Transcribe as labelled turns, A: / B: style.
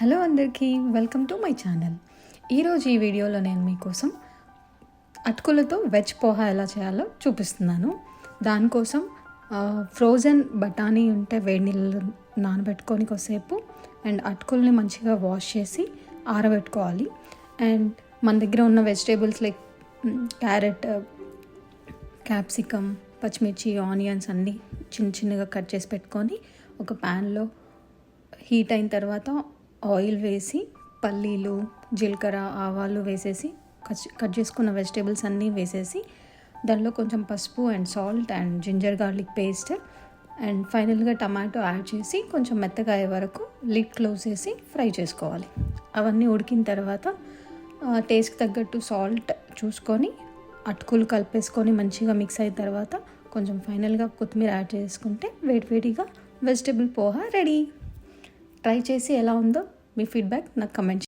A: Hello అందరికీ welcome to my channel. ఈరోజు ఈ వీడియోలో నేను మీకోసం అటుకులతో వెజ్ పోహా ఎలా చేయాలో చూపిస్తున్నాను. దానికోసం ఫ్రోజన్ బఠానీ ఉంటే వేడి నీళ్ళు నానబెట్టుకొని కొద్దిసేపు అండ్ అటుకుల్ని మంచిగా వాష్ చేసి ఆరబెట్టుకోవాలి. అండ్ మన దగ్గర ఉన్న వెజిటేబుల్స్ లైక్ క్యారెట్ క్యాప్సికమ్ పచ్చిమిర్చి ఆనియన్స్ అన్నీ చిన్న చిన్నగా కట్ చేసి పెట్టుకొని ఒక ప్యాన్లో హీట్ అయిన తర్వాత ఆయిల్ వేసి పల్లీలు జీలకర్ర ఆవాలు వేసేసి కట్ కట్ చేసుకున్న వెజిటేబుల్స్ అన్నీ వేసేసి దానిలో కొంచెం పసుపు and salt and ginger garlic paste and ఫైనల్గా టమాటో యాడ్ చేసి కొంచెం మెత్తగా అయ్యే వరకు లిడ్ క్లోజ్ చేసి ఫ్రై చేసుకోవాలి. అవన్నీ ఉడికిన తర్వాత టేస్ట్కి తగ్గట్టు సాల్ట్ చూసుకొని అటుకులు కలిపేసుకొని మంచిగా మిక్స్ అయిన తర్వాత కొంచెం ఫైనల్గా కొత్తిమీర యాడ్ చేసుకుంటే వేడివేడిగా వెజిటేబుల్ పోహా రెడీ. ట్రై చేసి ఎలా ఉందో మీ ఫీడ్బ్యాక్ నాకు కమెంట్